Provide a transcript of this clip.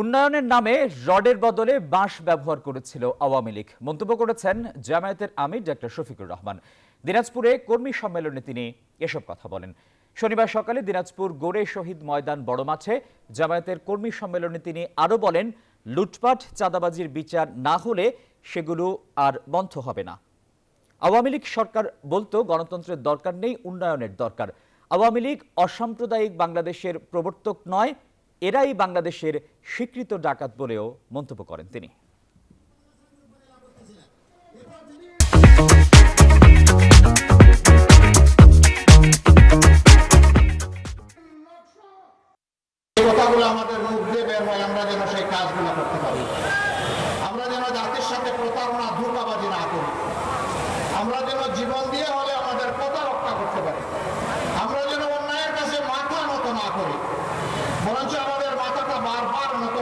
উন্নয়নের নামে রডের বদলে বাঁশ ব্যবহার করেছিল আওয়ামী লীগ। মন্তব্য করেছেন জামায়াতের আমির ডক্টর শফিকুর রহমান। দিনাজপুরে কর্মী সম্মেলনে তিনি এসব কথা বলেন। শনিবার সকালে দিনাজপুর গোড়ে শহীদ ময়দান বড় মাঠে জামায়াতের কর্মী সম্মেলনে তিনি আরও বলেন, লুটপাট, চাঁদাবাজির বিচার না হলে সেগুলো আর বন্ধ হবে না। আওয়ামী লীগ সরকার বলতো, গণতন্ত্রের দরকার নেই, উন্নয়নের দরকার। আওয়ামী লীগ অসাম্প্রদায়িক বাংলাদেশের প্রবর্তক নয় এরাই বাংলাদেশের স্বীকৃত ডাকাত বলেও মন্তব্য করেন তিনি। আমাদের আমরা যেন সেই কাজগুলো করতে পারি। আমরা যেন জাতির সাথে প্রতারণা না করি আমরা যেন জীবন দিয়ে হলে আমাদের কথা রক্ষা করতে পারি আমরা যেন অন্যায়ের কাছে মাথা নত না করি বরঞ্চ আমাদের মাথাটা বারবার নত